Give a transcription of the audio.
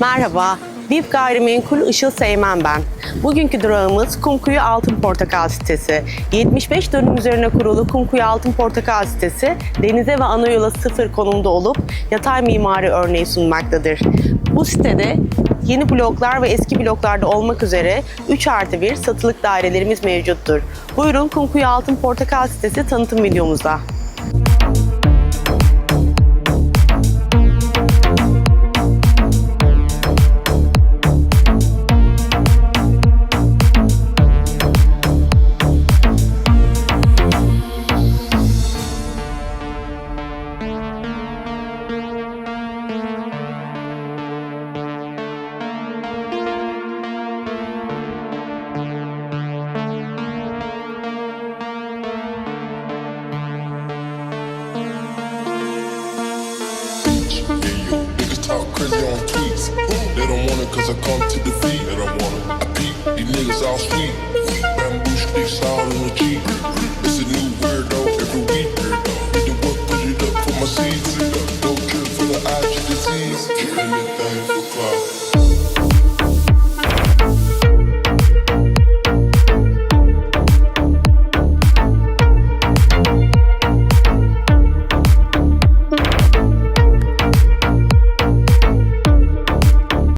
Merhaba, VIP Gayrimenkul Işıl Seymen ben. Bugünkü durağımız Kumkuyu Altın Portakal sitesi. 75 dönüm üzerine kurulu Kumkuyu Altın Portakal sitesi, denize ve ana yola sıfır konumda olup yatay mimari örneği sunmaktadır. Bu sitede yeni bloklar ve eski bloklarda olmak üzere 3 artı 1 satılık dairelerimiz mevcuttur. Buyurun Kumkuyu Altın Portakal sitesi tanıtım videomuzda. I come to defeat. They don't wanna. I peep, these niggas all sweet. Bamboo sticks all in the Jeep. It's a new weirdo every week. Get the work, put it up for my seeds. No cure for the IG disease. Anything for clout.